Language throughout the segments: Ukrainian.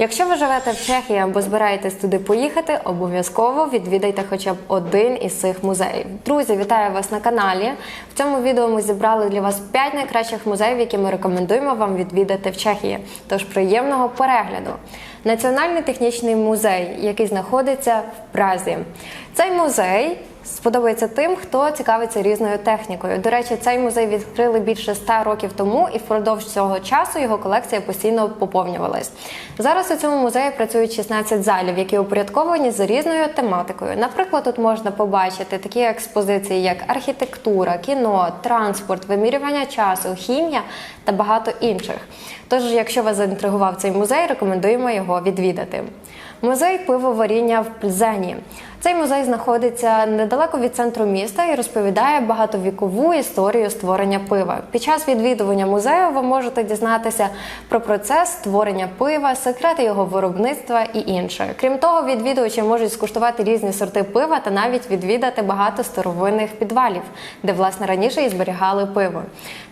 Якщо ви живете в Чехії або збираєтесь туди поїхати, обов'язково відвідайте хоча б один із цих музеїв. Друзі, вітаю вас на каналі. В цьому відео ми зібрали для вас 5 найкращих музеїв, які ми рекомендуємо вам відвідати в Чехії. Тож приємного перегляду. Національний технічний музей, який знаходиться в Празі. Цей музей сподобається тим, хто цікавиться різною технікою. До речі, цей музей відкрили більше 100 років тому, і впродовж цього часу його колекція постійно поповнювалась. Зараз у цьому музеї працюють 16 залів, які упорядковані за різною тематикою. Наприклад, тут можна побачити такі експозиції, як архітектура, кіно, транспорт, вимірювання часу, хімія та багато інших. Тож, якщо вас заінтригував цей музей, рекомендуємо його відвідати. Музей пивоваріння в Пльзені. Цей музей знаходиться недалеко від центру міста і розповідає багатовікову історію створення пива. Під час відвідування музею ви можете дізнатися про процес створення пива, секрети його виробництва і інше. Крім того, відвідувачі можуть скуштувати різні сорти пива та навіть відвідати багато старовинних підвалів, де власне раніше і зберігали пиво.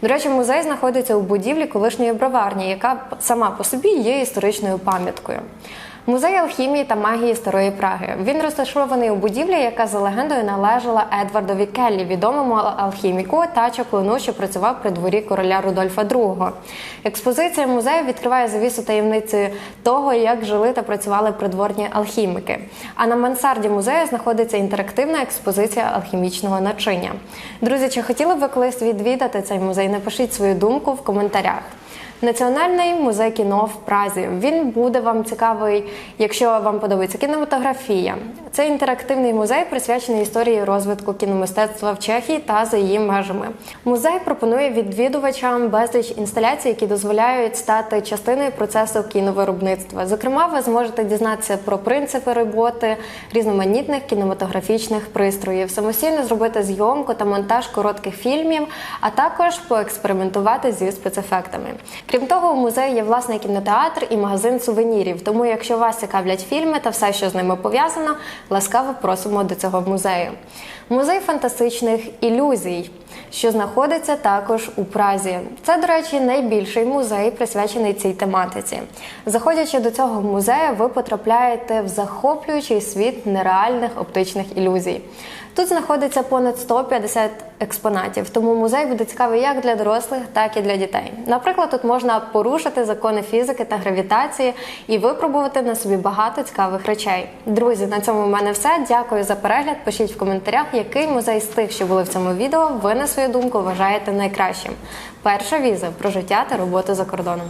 До речі, музей знаходиться у будівлі колишньої броварні, яка сама по собі є історичною пам'яткою. Музей алхімії та магії старої Праги. Він розташований у будівлі, яка за легендою належала Едвардові Келлі, відомому алхіміку та чаклуну, що працював при дворі короля Рудольфа II. Експозиція музею відкриває завісу таємниці того, як жили та працювали придворні алхіміки. А на мансарді музею знаходиться інтерактивна експозиція алхімічного начиння. Друзі, чи хотіли б ви колись відвідати цей музей? Напишіть свою думку в коментарях. Національний музей кіно в Празі. Він буде вам цікавий, якщо вам подобається кінематографія. Це інтерактивний музей, присвячений історії розвитку кіномистецтва в Чехії та за її межами. Музей пропонує відвідувачам безліч інсталяцій, які дозволяють стати частиною процесу кіновиробництва. Зокрема, ви зможете дізнатися про принципи роботи різноманітних кінематографічних пристроїв, самостійно зробити зйомку та монтаж коротких фільмів, а також поекспериментувати зі спецефектами. Крім того, у музеї є власний кінотеатр і магазин сувенірів. Тому, якщо вас цікавлять фільми та все, що з ними пов'язано, ласкаво просимо до цього музею. Музей фантастичних ілюзій, що знаходиться також у Празі. Це, до речі, найбільший музей, присвячений цій тематиці. Заходячи до цього музею, ви потрапляєте в захоплюючий світ нереальних оптичних ілюзій. Тут знаходиться понад 150 експонатів, тому музей буде цікавий як для дорослих, так і для дітей. Наприклад, тут можна порушити закони фізики та гравітації і випробувати на собі багато цікавих речей. Друзі, на цьому в мене все. Дякую за перегляд. Пишіть в коментарях, який музей з тих, що були в цьому відео, ви на свою думку вважаєте найкращим. Перша віза про життя та роботу за кордоном.